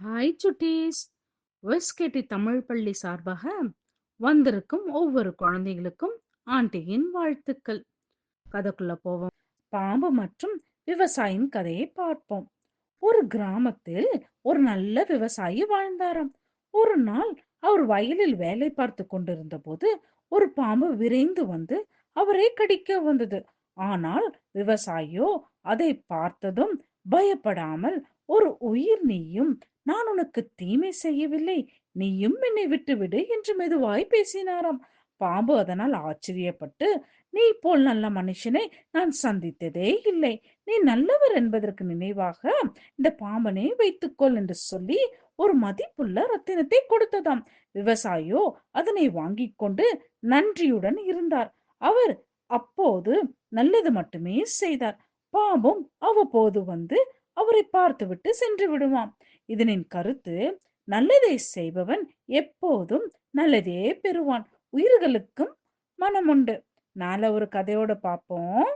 Hi சுட்டீஸ் வெஸ்கேட்டி தமிழ் பள்ளி சார்பாக வந்திருக்கும் ஒவ்வொரு குழந்தைகளுக்கும் ஆண்டியின் வாழ்த்துக்கள். கதைக்குள்ள போவோம். பாம்பு மற்றும் விவசாயின் கதையை பார்ப்போம். ஒரு கிராமத்தில் ஒரு நல்ல விவசாயி வாழ்ந்தாராம். ஒரு நாள் அவர் வயலில் வேலை பார்த்து கொண்டிருந்த போது ஒரு பாம்பு விரைந்து வந்து அவரை கடிக்க வந்தது. ஆனால் விவசாயியோ அதை பார்த்ததும் பயப்படாமல் ஒரு உயிர் நீயும் நான் உனக்கு தீமை செய்யவில்லை நீயும் என்னை விட்டுவிடு என்று மெதுவாய் பேசினாராம். பாம்பு அதனால் ஆச்சரியப்பட்டு நீ போல் நல்ல மனுஷனை நான் சந்தித்ததே இல்லை. நீ நல்லவர் என்பதற்கு நினைவாக இந்த பாம்பனை வைத்துக்கொள் என்று சொல்லி ஒரு மதிப்புள்ள ரத்தினத்தை கொடுத்ததாம். விவசாயியோ அதனை வாங்கி கொண்டு நன்றியுடன் இருந்தார். அவர் அப்போது நல்லது மட்டுமே செய்தார். பாம்பும் அவ்வப்போது வந்து அவரை பார்த்துவிட்டு சென்று விடுவான் இதனின் கருத்து நல்லதை செய்பவன் எப்போதும் நல்லதே பெறுவான். உயிர்களுக்கும் மனம் உண்டு நாள ஒரு கதையோட பார்ப்போம்.